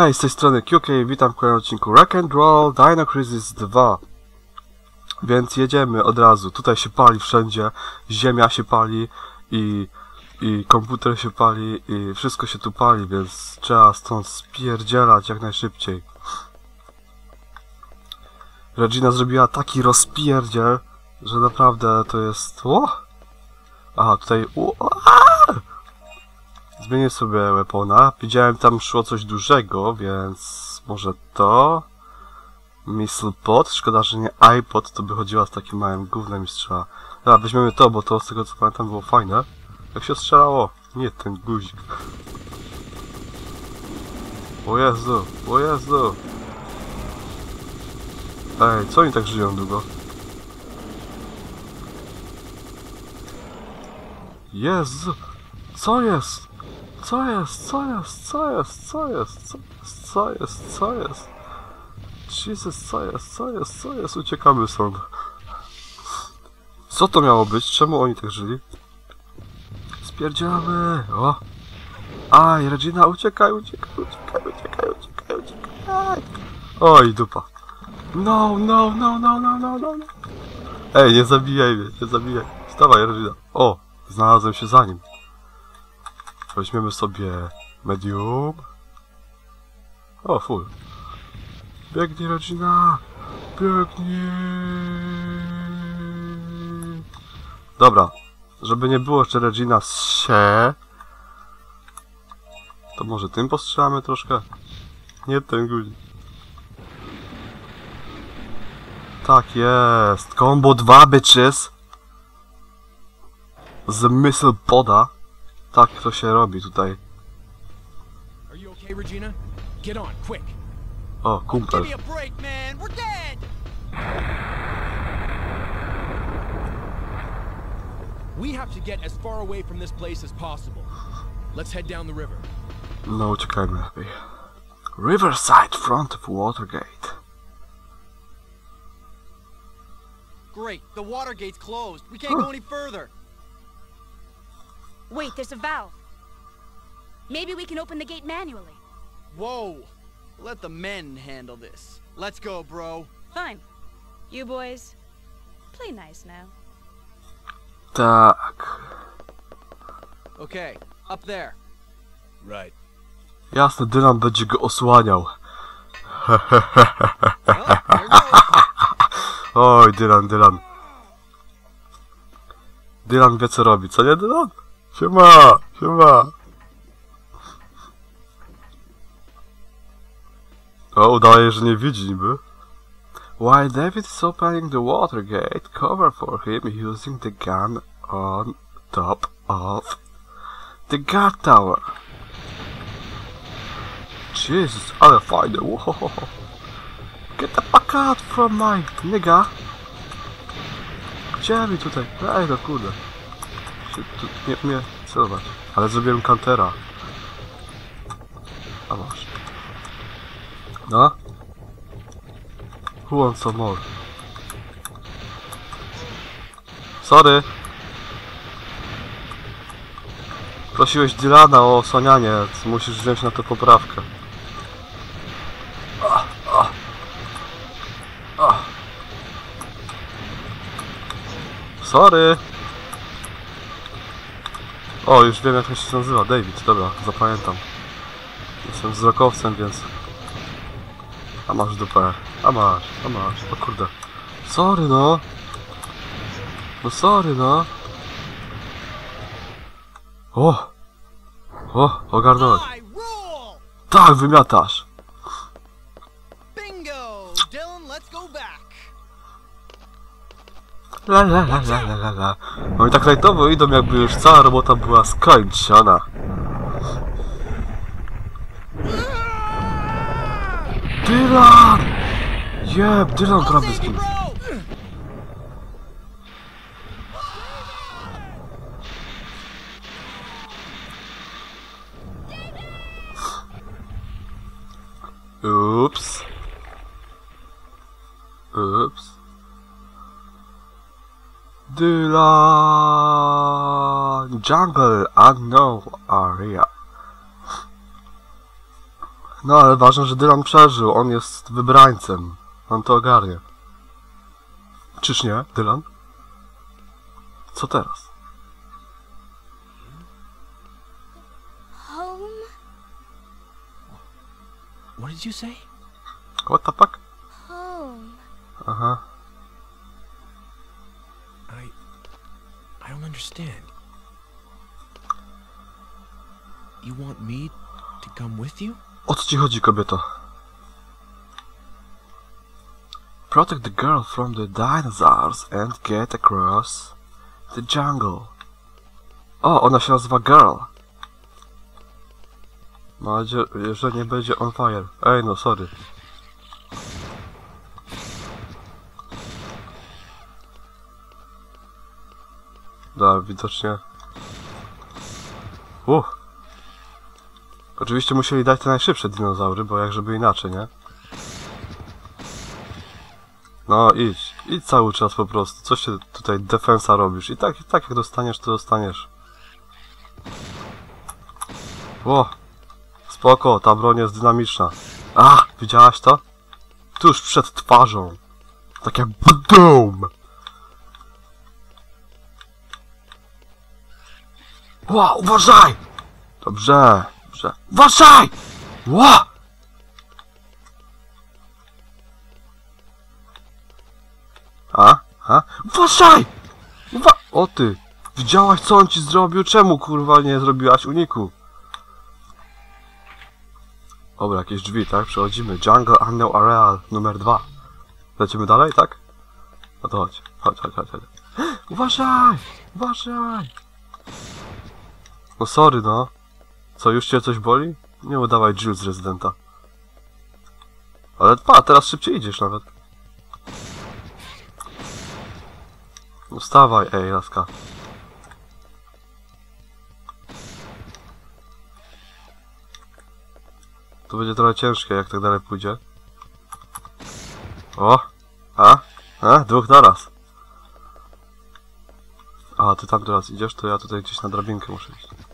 Hej, z tej strony QK, witam w kolejnym odcinku Rock and Roll Dino Crisis 2 Więc jedziemy od razu, tutaj się pali wszędzie, ziemia się pali i, i komputer się pali i wszystko się tu pali, więc trzeba stąd spierdzielać jak najszybciej Regina zrobiła taki rozpierdziel, że naprawdę to jest... O! Aha, tutaj... O! Zmienię sobie weapona. Widziałem tam szło coś dużego, więc może to. Missile pod. Szkoda, że nie iPod, to by chodziła z takim małym gównem i strzela. Dobra, weźmiemy to, bo to z tego co pamiętam było fajne. Jak się strzelało? Nie ten guzik. O Jezu, o Jezu. Ej, co oni tak żyją długo? Jezu, co jest? Co jest? Co jest? Co jest? Co jest? Co jest? Co jest? Co jest? Jesus, co jest? Co jest? Co jest? Uciekamy stąd. Co to miało być? Czemu oni tak żyli? Spierdzielamy! O! Aj, Regina, uciekaj, uciekaj, uciekaj, uciekaj, uciekaj, uciekaj! Oj, dupa. No, no, no, no, no, no, no. Ej, nie zabijaj mnie, nie zabijaj. Stawaj, Regina. O, znalazłem się za nim. Weźmiemy sobie medium. O, full. Biegnij, Regina! Biegnij! Dobra. Żeby nie było, że Regina się... To może tym postrzelamy troszkę? Nie ten guzik. Tak jest. Combo 2 bitches. Z missile poda. Tak to się robi tutaj. Are you okay, Regina? Get on, quick. O, kumpel. Give me a break, man. We're dead. We have to get as far away from this place as possible. Let's head down the river. No, uciekajmy lepiej. Riverside front of Watergate. Great. The Watergate's closed. We can't go any further. Wait, there's a valve. Maybe we can open the gate manually. Whoa. Let the men handle this. Let's go, bro. Fine. You boys, play nice now. Tak. Okay, up there. Right. Jasne, Dylan będzie go osłaniał. Well, there goes. Oj, Dylan, Dylan. Dylan wie co robi, co nie Dylan? Siema, siema. O, udaje, że nie widzi niby. While David is opening the water gate, cover for him using the gun on top of the guard tower. Jesus, ale fajne, wow. Get the fuck out from my nigga. Gdzie mi tutaj? Ej, no kurde. Nie mnie celować. Ale zrobiłem kantera. A masz. No? Who wants some more? Sorry. Prosiłeś Dylana o osłanianie, musisz wziąć na to poprawkę. Sorry. O, już wiem jak on się nazywa. David, dobra, zapamiętam. Jestem wzrokowcem, więc... A masz dupę. A masz, a masz. O kurde. Sorry no. No sorry no. O! O, ogarnąłeś. Tak, wymiatasz. La la la la la la. No i tak lajtowo idą jakby już cała robota była skończona. Dylan! Jeb, Dylan prawie save you, Dylan! Jungle unknown area. No ale ważne, że Dylan przeżył. On jest wybrańcem. On to ogarnie. Czyż nie, Dylan? Co teraz? Home? What did you say? What the fuck? Home. Aha. I don't understand. You want me to come with you? O co ci chodzi, kobieto? Protect the girl from the dinosaurs and get across the jungle. O, ona się nazywa Girl. Mam nadzieję, że nie będzie on fire. Ej, no, sorry. Da, widocznie. Uff. Oczywiście musieli dać te najszybsze dinozaury, bo jak żeby inaczej, nie? No idź, idź cały czas po prostu. Coś się tutaj defensa robisz. I tak, i tak jak dostaniesz, to dostaniesz. Ło! Spoko, ta broń jest dynamiczna. A, widziałaś to? Tuż przed twarzą. Takie BOOM! Ła, uważaj! Dobrze, dobrze. Uważaj! Ła! A? A? Uważaj! Uwa o ty! Widziałaś co on ci zrobił? Czemu kurwa nie zrobiłaś uniku? Dobra, jakieś drzwi, tak? Przechodzimy. Jungle Unknown Areal numer dwa. Lecimy dalej, tak? No to chodź. Chodź, chodź, chodź. chodź. Uważaj! Uważaj! No sorry, no. Co, już cię coś boli? Nie udawaj Jill z rezydenta. Ale pa, teraz szybciej idziesz nawet. No wstawaj, ej, laska. To będzie trochę ciężkie, jak tak dalej pójdzie. O! A? A? Dwóch naraz. A, ty tam teraz idziesz, to ja tutaj gdzieś na drabinkę muszę iść.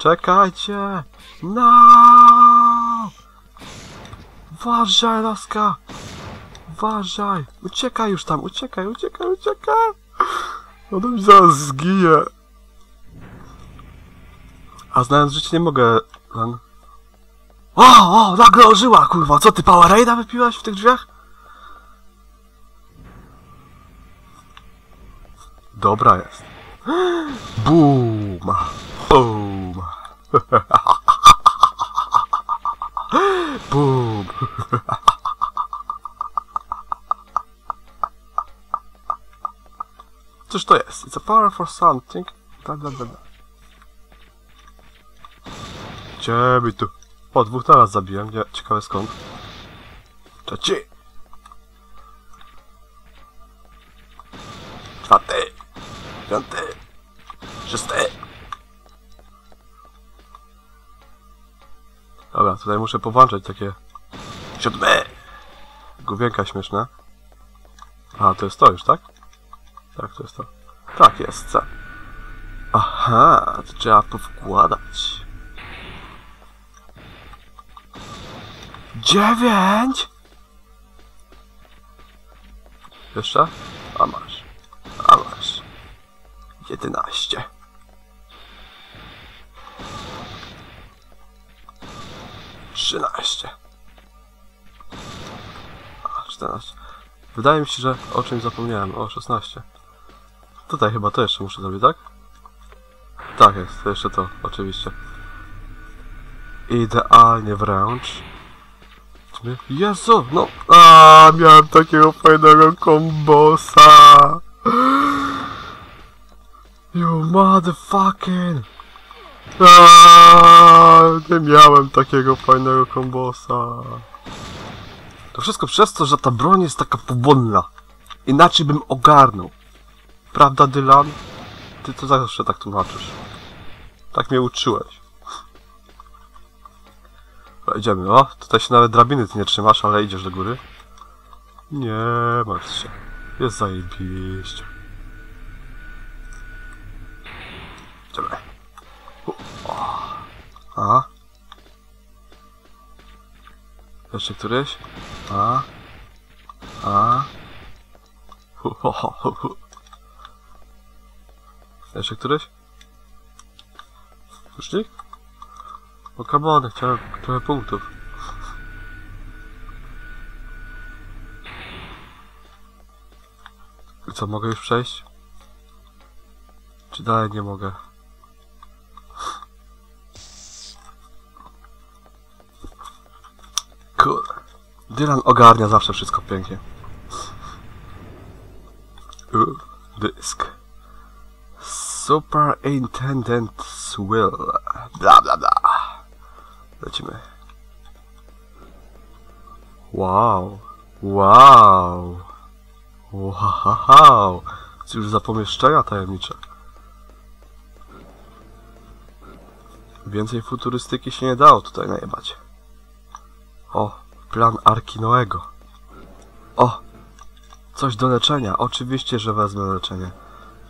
Czekajcie! No! Uważaj, laska! Uważaj! Uciekaj już tam, uciekaj, uciekaj, uciekaj! No to mi zaraz zginie. A znając życie nie mogę... Ten... O, o, nagle ożyła, kurwa! Co ty, Powerade'a wypiłaś w tych drzwiach? Dobra jest. Boom! Boom! Boom! Cóż to jest? It's a power for something. Bla bla bla. Ciebie tu. O, dwóch naraz zabiłem. Nie, ciekawe skąd. Trzeci. Czwarty. Piąty. Szósty. Dobra, tutaj muszę powłączać takie... Siódmy. Główienka śmieszne. A, to jest to już, tak? Tak, to jest to. Tak, jest, co? Aha, to trzeba powkładać. Dziewięć! Jeszcze? A masz. A masz. Jedenaście. Wydaje mi się, że o czymś zapomniałem. O, 16. Tutaj chyba to jeszcze muszę zrobić, tak? Tak jest, to jeszcze to, oczywiście. Idealnie wręcz. Jezu, no. A, miałem takiego fajnego kombosa. You motherfucking. A, nie miałem takiego fajnego kombosa. To wszystko przez to, że ta broń jest taka powolna. Inaczej bym ogarnął. Prawda, Dylan? Ty to zawsze tak tłumaczysz. Tak mnie uczyłeś. Dobra, idziemy. O, tutaj się nawet drabiny ty nie trzymasz, ale idziesz do góry. Nie martw się. Jest zajebiście. Idziemy. O. A? Jeszcze któryś? A? A? Hu. Jeszcze któryś? Już? O, kamony, chciałem trochę punktów. I co, mogę już przejść? Czy dalej nie mogę? Dylan ogarnia zawsze wszystko pięknie. Dysk. Superintendent's will. Bla bla bla. Lecimy. Wow. Wow. Wow. Cóż za pomieszczenia tajemnicze. Więcej futurystyki się nie dało tutaj najebać. O, plan Arki Noego. O, coś do leczenia. Oczywiście, że wezmę leczenie.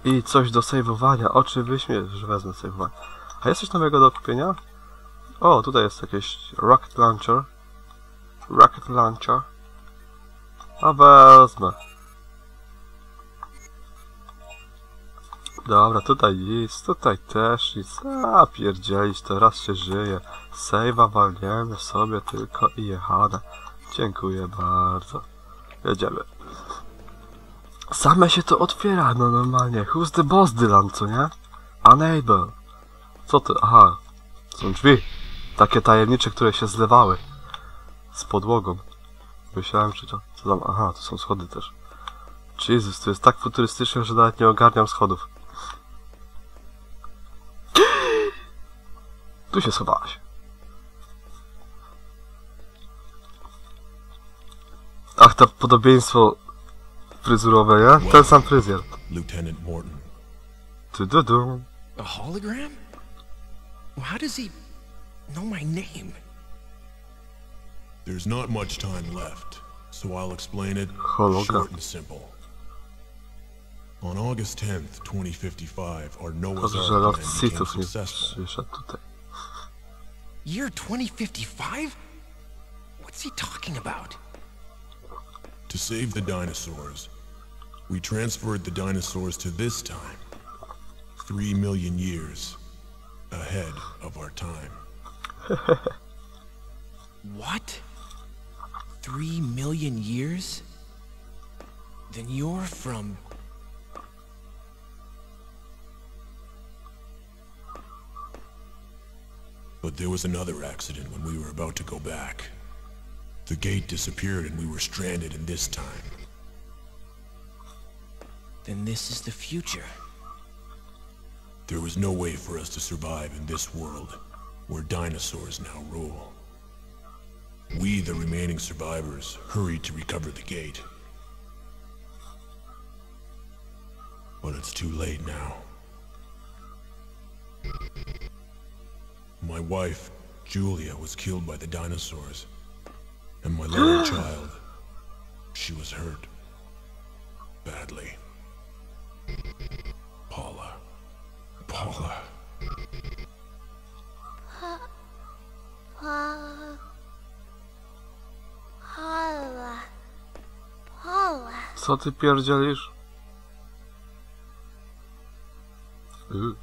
I coś do sejwowania. Oczywiście, że wezmę sejwowanie. A jest coś nowego do kupienia? O, tutaj jest jakieś Rocket Launcher. Rocket Launcher. A wezmę. Dobra, tutaj nic, tutaj też nic. A pierdzielić, teraz się żyje. Save'a walniemy sobie tylko i jechane. Dziękuję bardzo. Jedziemy. Same się to otwiera, no normalnie. Who's the boss, Dylan, co nie? Unable. Co to? Aha. Są drzwi. Takie tajemnicze, które się zlewały. Z podłogą. Myślałem, czy to... Co tam? Aha, to są schody też. Jezus, to jest tak futurystyczne, że nawet nie ogarniam schodów. Tu się schowałaś. Ach, to podobieństwo fryzurowe, nie? Ten sam fryzjer. Lieutenant Morton. Tu, du, du. A hologram? How does he know my name? There's not much time left, so I'll explain it Hologram. short and simple. On August 10th, 2055, our Noah's Ark plan became successful. Year 2055? What's he talking about? To save the dinosaurs, we transferred the dinosaurs to this time. Three million years ahead of our time. What? Three million years? Then you're from. But there was another accident when we were about to go back. The gate disappeared and we were stranded in this time. Then this is the future. There was no way for us to survive in this world, where dinosaurs now rule. We, the remaining survivors, hurried to recover the gate. But it's too late now. My wife, Julia, was killed by the dinosaurs. And my little child, she was hurt. Badly. Paula. Paula. Paula. Paula. Paula. Co ty pierdzielisz? Y,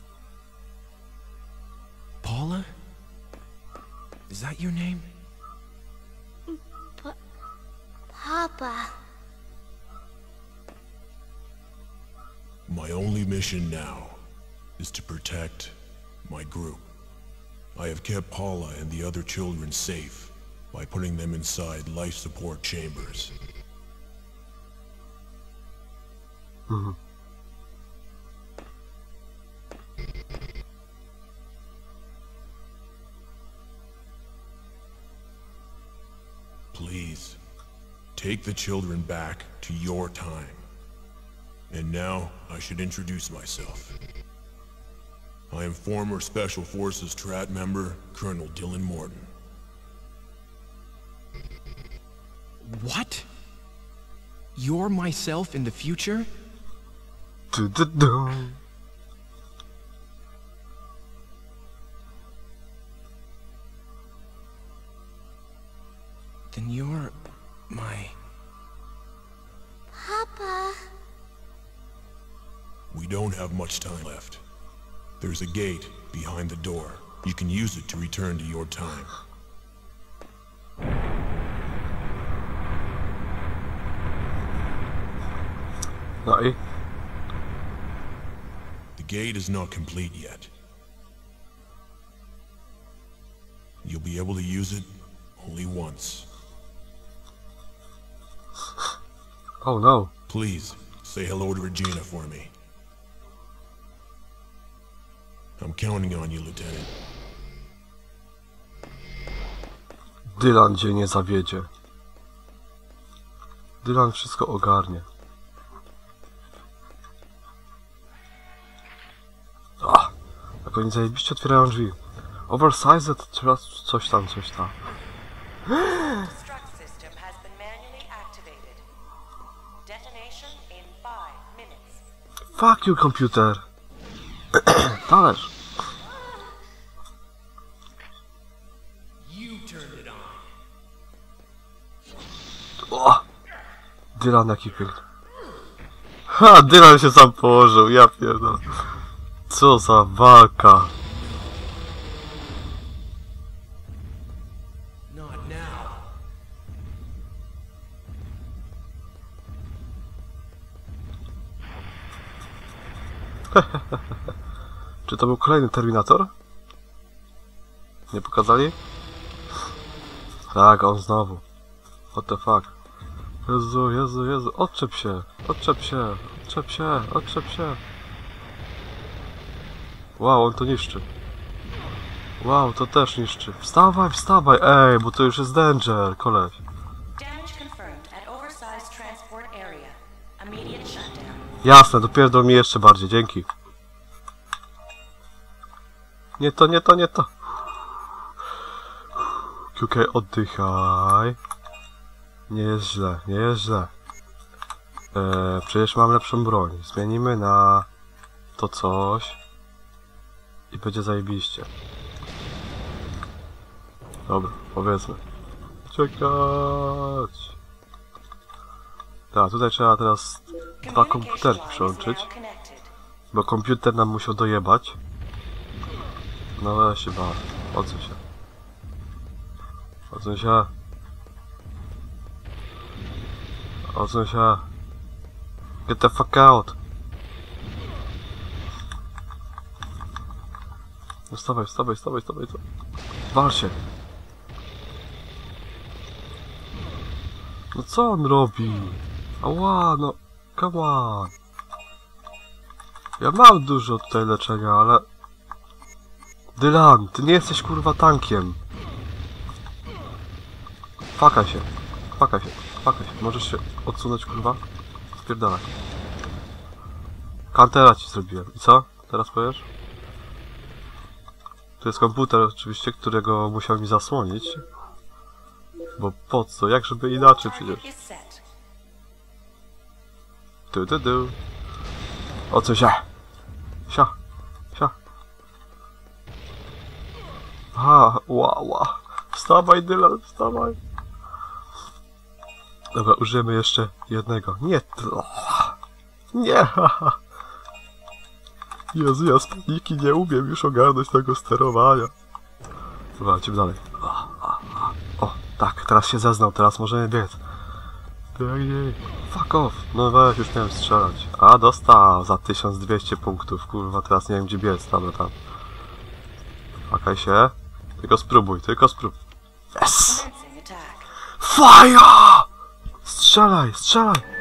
that your name? Papa. My only mission now is to protect my group. I have kept Paula and the other children safe by putting them inside life support chambers. Please, take the children back to your time. And now, I should introduce myself. I am former Special Forces Strat member, Colonel Dylan Morton. What? You're myself in the future? Then you're my. Papa. We don't have much time left. There's a gate behind the door. You can use it to return to your time. No? The gate is not complete yet. You'll be able to use it only once. Oh no. Please, say hello to Regina for me. I'm counting on you, Lieutenant. Dylan cię nie zawiedzie. Dylan wszystko ogarnie. Ach, jak oni zajebiście otwierają drzwi. Oversized, teraz coś tam, coś tam. Fuck you, komputer. Talerz. O! Dylan jaki piękny. Ha, Dylan się sam położył, ja pierdolę. Co za walka. Czy to był kolejny Terminator? Nie pokazali? Tak, on znowu. What the fuck? Jezu, Jezu, Jezu, odczep się, odczep się, odczep się, odczep się. Wow, on to niszczy. Wow, to też niszczy. Wstawaj, wstawaj, ej, bo to już jest danger, koleś. Jasne, dopiero mi jeszcze bardziej, dzięki. Nie to, nie to, nie to. QK, oddychaj. Nie jest źle, nie jest źle. Eee, przecież mam lepszą broń. Zmienimy na to coś. I będzie zajebiście. Dobra, powiedzmy. Czekać. Tak, tutaj trzeba teraz dwa now connected. bo komputer nam musiał dojebać. No weź się baw, odsuń się. Odsuń się. Odsuń się. Get the fuck out. No wstawaj, wstawaj, wstawaj, wstawaj. Wal się. No co on robi? Ała, no, come on. Ja mam dużo tutaj leczenia, ale... Dylan, ty nie jesteś kurwa tankiem. Fakaj się, fakaj się, fakaj się. Możesz się odsunąć kurwa? Spierdalaj. Kantera ci zrobiłem. I co? Teraz powiesz? To jest komputer oczywiście, którego musiał mi zasłonić. Bo po co? Jak żeby inaczej przecież. Du, du, du. O co się? Sia. Sia. A, ła, ła. Wstawaj, Dylan, wstawaj. Dobra, użyjemy jeszcze jednego. Nie, to- Nie. Jezu, ja z paniki nie umiem już ogarnąć tego sterowania. Dobra, lecimy dalej. O, o, o. o, tak, teraz się zeznał, teraz możemy biec. Fuck off. No weź, już miałem strzelać. A, dostał za 1200 punktów. Kurwa, teraz nie wiem gdzie biec. Dobra, tam. Fakaj się. Tylko spróbuj, tylko spróbuj. Yes! Fire! Strzelaj, strzelaj!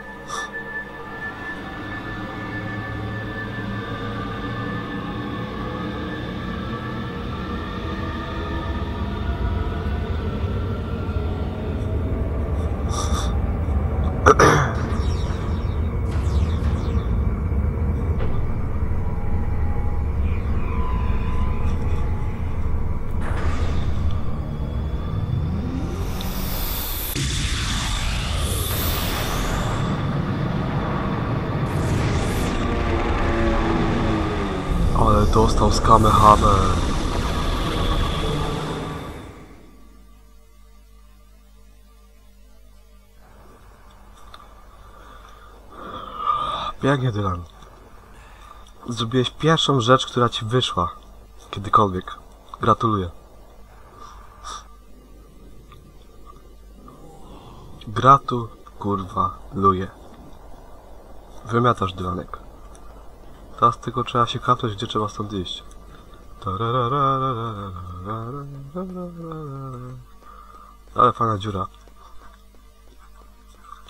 Kamehameha. Pięknie, Dylan. Zrobiłeś pierwszą rzecz, która ci wyszła. Kiedykolwiek. Gratuluję. Gratu, kurwa, luje. Wymiatasz dywanek. Teraz tylko trzeba się kapnąć, gdzie trzeba stąd iść. Ale fajna dziura.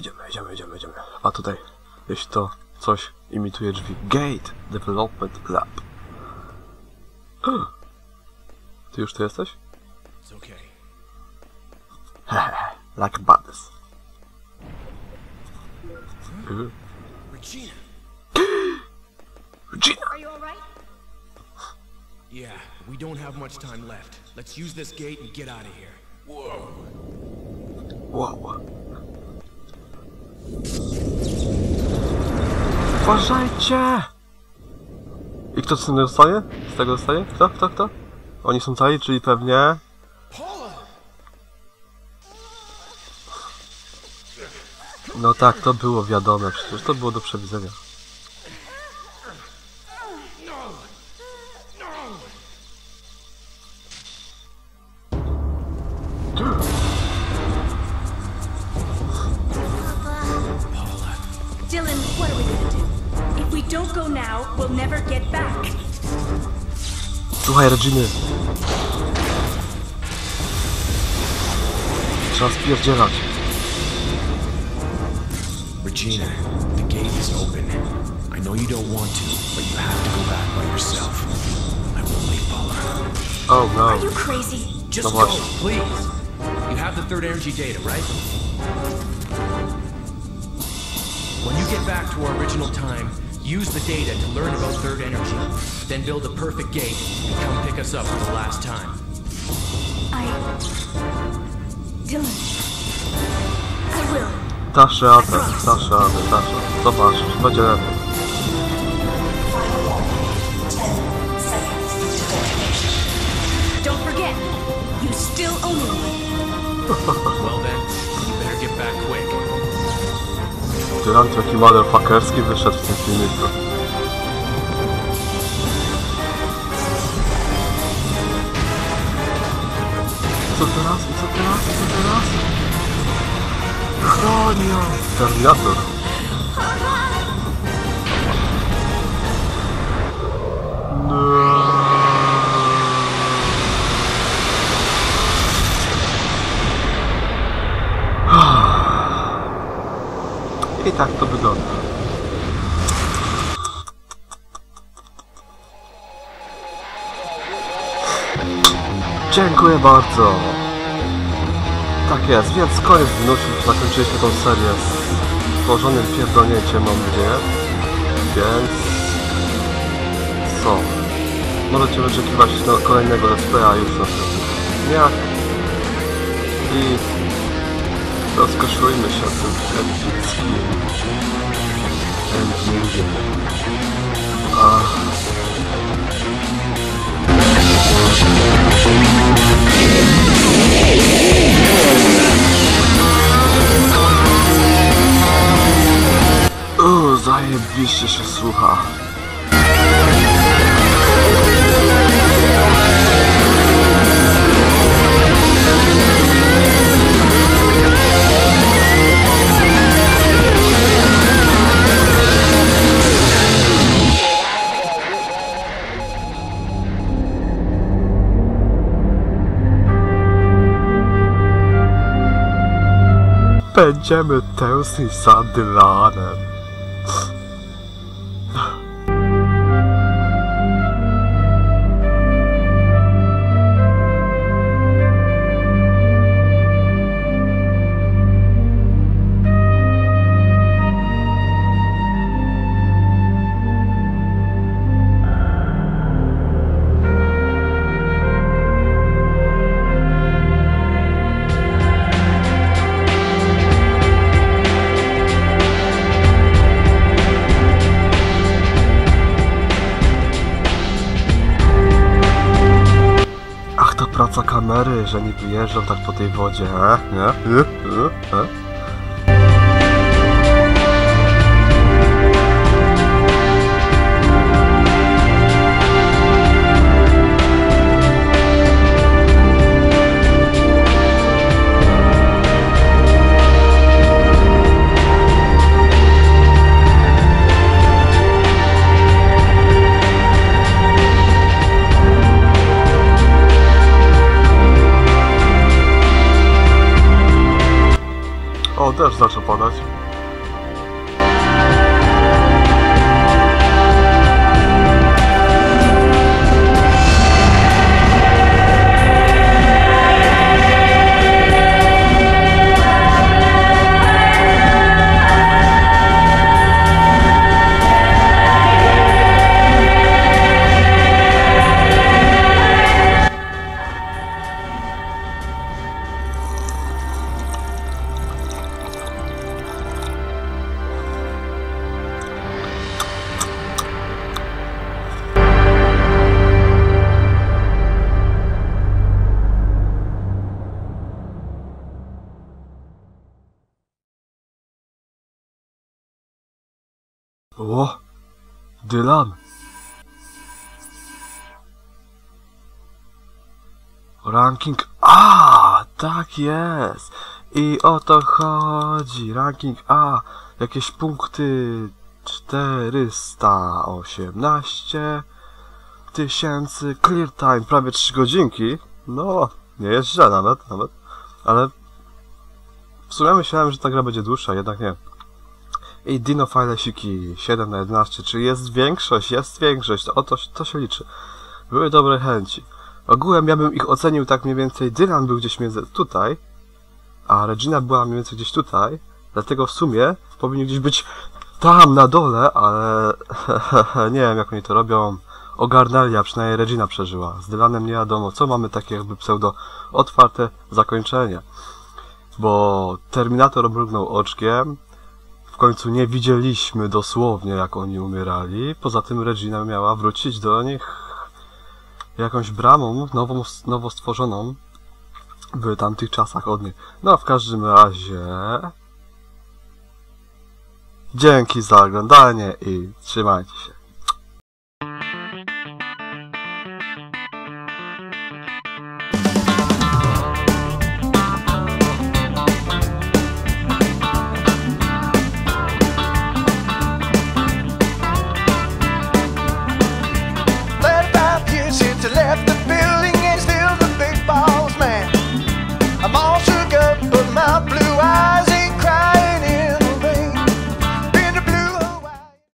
Idziemy, idziemy, idziemy, idziemy. A tutaj, jeśli to coś imituje drzwi. Gate Development Lab. Ty już tu jesteś? Okay. Like Bades. Y, Regina! Regina! Yeah, we don't have much time left. Let's use this gate and get out of here. Whoa! Wow. Uważajcie! I kto z tego dostaje? Z tego dostaje? Kto? Kto? Kto? Oni są cali, czyli pewnie... No tak, to było wiadome przecież, to było do przewidzenia. Słuchaj, Reginy. Trzeba spierdzielać. Regina, the gate is open. I know you don't want to, but you have to go back by yourself. I won't leave Paula. Oh no. Are you crazy? Just No go, please. You have the third energy data, right? When you get back to our original time, use the data to learn about third energy. Then build a perfect gate and come pick us up for the last time. I. Dylan. I will. Dasz radę, dasz radę, dasz radę. Zobaczysz, będzie lepiej. Dylan taki motherfuckerski wyszedł w tym filmiku. Co teraz? Co teraz? Co teraz? Chronią! Terminator. Tak to wygląda. Dziękuję bardzo. Tak jest, więc koniec minuty. Zakończyliśmy tą serię z złożonym pierdolnięciem, mam nadzieję. Więc... Co? Możecie wyczekiwać na kolejnego let's playa już w następnych dniach. I rozkoszujmy się tym epickim endingiem. Ach. O, zajebiście się słucha. Będziemy tęsknić za Dylanem. Kamery, że niby jeżdżą tak po tej wodzie, e? Nie? E? E? O, też zaczął padać. O! Dylan! Ranking A! Tak jest! I o to chodzi. Ranking A. Jakieś punkty 418 tysięcy. Clear time prawie 3 godzinki. No, nie jest źle nawet, nawet. Ale w sumie myślałem, że ta gra będzie dłuższa, jednak nie. I Dino Filesiki 7 na 11, czy jest większość? Jest większość, to, o to, to się liczy. Były dobre chęci. Ogółem ja bym ich ocenił tak mniej więcej, Dylan był gdzieś między tutaj, a Regina była mniej więcej gdzieś tutaj, dlatego w sumie powinni gdzieś być tam na dole, ale nie wiem jak oni to robią. Ogarnęli, a przynajmniej Regina przeżyła. Z Dylanem nie wiadomo, co mamy takie jakby pseudo otwarte zakończenie. Bo Terminator mrugnął oczkiem, w końcu nie widzieliśmy dosłownie jak oni umierali, poza tym Regina miała wrócić do nich jakąś bramą nową, nowo stworzoną w tamtych czasach od niej. No w każdym razie... Dzięki za oglądanie i trzymajcie się.